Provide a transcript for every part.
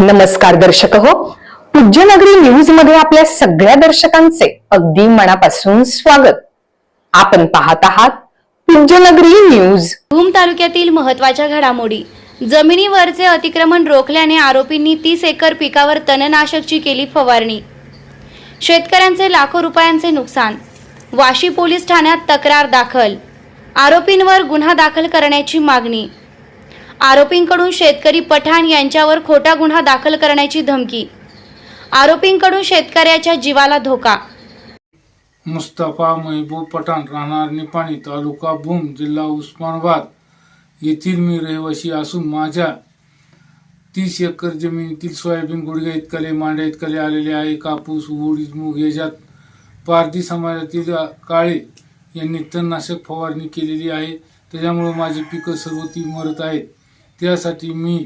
नमस्कार दर्शक हो. पूज्यनगरी न्यूजमध्ये आपल्या सगळ्या दर्शकांचे अगदी मनापासून स्वागत. आपण पाहत आहात पूज्यनगरी न्यूज भूम तालुक्यातील महत्त्वाच्या घडामोडी. जमिनीवरचे अतिक्रमण रोखल्याने आरोपींनी तीस एकर पिकावर तणनाशकची केली फवारणी. शेतकऱ्यांचे लाखो रुपयांचे नुकसान. वाशी पोलीस ठाण्यात तक्रार दाखल. आरोपींवर गुन्हा दाखल करण्याची मागणी. आरोपींकडून शेतकरी पठाण यांच्यावर खोटा गुन्हा दाखल करण्याची धमकी. आरोपींकडून शेतकऱ्याच्या जीवाला धोका. मुस्तफा महबूब पठाण राहणार निपाणी तालुका भूम जिल्हा उस्मानाबाद. येथील मी रहिवासी असून माझ्या तीस एकर जमिनीतील सोयाबीन गुडघ्या इतकले मांड्या इतकले आलेले आहे. कापूस उडीद मूग याच्यात पारधी समाजातील काळे यांनी तणनाशक फवारणी केलेली आहे. त्याच्यामुळं माझी पिकं सर्व ती मरत आहेत. त्यासाठी मी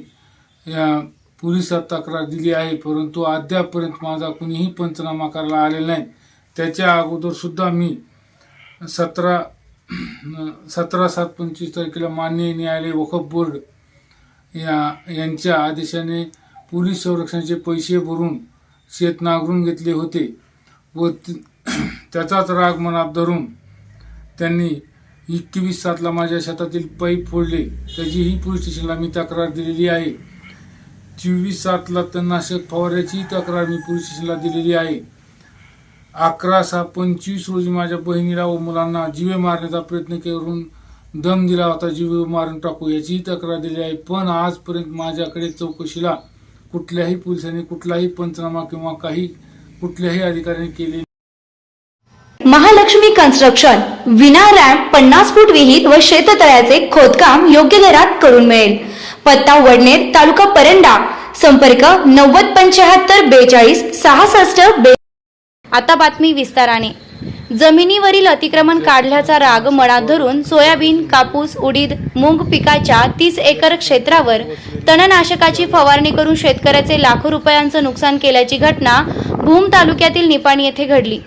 या पोलिसात तक्रार दिली आहे परंतु अद्यापपर्यंत माझा कुणीही पंचनामा करायला आलेला नाही. त्याच्या अगोदरसुद्धा मी सतरा सतरा सात पंचवीस तारखेला मान्य न्यायालय वखफ बोर्ड या यांच्या आदेशाने पोलीस संरक्षणाचे पैसे भरून शेत नांगरून घेतले होते व त्याचाच राग मनात धरून त्यांनी एकवीस सातला माझ्या शेतातील पाईप फोडले. त्याचीही पोलीस स्टेशनला मी तक्रार दिलेली आहे. चोवीस सातला तणनाशक फवाऱ्याची तक्रार मी पोलीस स्टेशनला दिलेली आहे. अकरा सहा पंचवीस रोजी माझ्या बहिणीला व मुलांना जीवे मारण्याचा प्रयत्न करून दम दिला होता. जीवे मारून टाकू याचीही तक्रार दिली आहे. पण आजपर्यंत माझ्याकडे चौकशीला कुठल्याही पोलिसांनी कुठलाही पंचनामा किंवा काही कुठल्याही अधिकाऱ्यांनी केले महालक्ष्मी कन्स्ट्रक्शन विना रॅम्प पन्नास फूट विहीर व शेततळ्याचे खोदकाम योग्य दरात करून मिळेल. पत्ता वडनेर तालुका परंडा. संपर्क नव्वद पंच्याहत्तर बेचाळीस सहासष्ट बे आता बातमी विस्ताराने. जमिनीवरील अतिक्रमण काढल्याचा राग मनात धरून सोयाबीन कापूस उडीद मूग पिकाच्या तीस एकर क्षेत्रावर तणनाशकाची फवारणी करून शेतकऱ्याचे लाखो रुपयांचं नुकसान केल्याची घटना भूम तालुक्यातील निपाणी येथे घडली.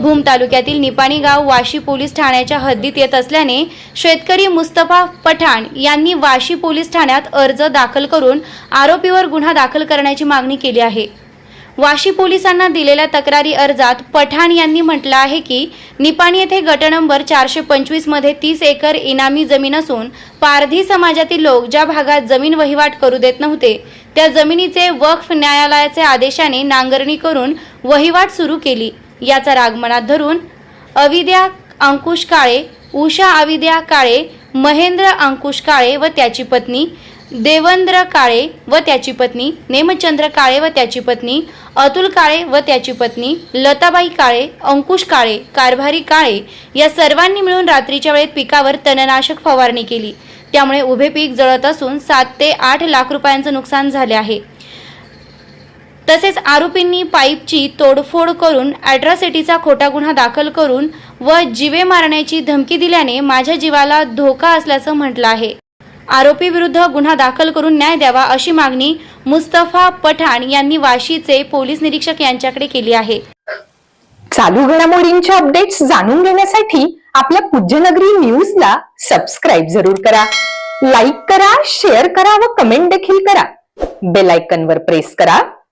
भूम तालुक्यातील निपाणी गाव वाशी पोलीस ठाण्याच्या हद्दीत येत असल्याने शेतकरी मुस्तफा पठाण यांनी वाशी पोलीस ठाण्यात अर्ज दाखल करून आरोपीवर गुन्हा दाखल करण्याची मागणी केली आहे. वाशी पोलिसांना दिलेल्या तक्रारी अर्जात पठाण यांनी म्हटलं आहे की निपाणी येथे गट नंबर चारशे पंचवीसमध्ये तीस एकर इनामी जमीन असून पारधी समाजातील लोक ज्या भागात जमीन वहिवाट करू देत नव्हते त्या जमिनीचे वक्फ न्यायालयाचे आदेशाने नांगरणी करून वहिवाट सुरू केली. याचा राग मनात धरून अविद्या अंकुश काळे उषा अविद्या काळे महेंद्र अंकुश काळे व त्याची पत्नी देवेंद्र काळे व त्याची पत्नी नेमचंद्र काळे व त्याची पत्नी अतुल काळे व त्याची पत्नी लताबाई काळे अंकुश काळे कारभारी काळे या सर्वांनी मिळून रात्रीच्या वेळेत पिकावर तणनाशक फवारणी केली. त्यामुळे उभे पीक जळत असून सात ते आठ लाख रुपयांचं नुकसान झाले आहे. तसेच आरोपींनी पाईपची तोडफोड करून अॅट्रॉसिटीचा खोटा गुन्हा दाखल करून व जीवे मारण्याची धमकी दिल्याने माझ्या जीवाला धोका असल्याचं म्हटलं आहे. आरोपी विरुद्ध गुन्हा दाखल करून न्याय द्यावा अशी मागणी मुस्तफा पठाण यांनी वाशीचे पोलीस निरीक्षक यांच्याकडे केली आहे. चालू घडामोडींच्या अपडेट्स जाणून घेण्यासाठी आपल्या पूज्यनगरी न्यूजला सबस्क्राईब जरूर करा. लाईक करा शेअर करा व कमेंट देखील करा. बेल आयकॉन वर प्रेस करा.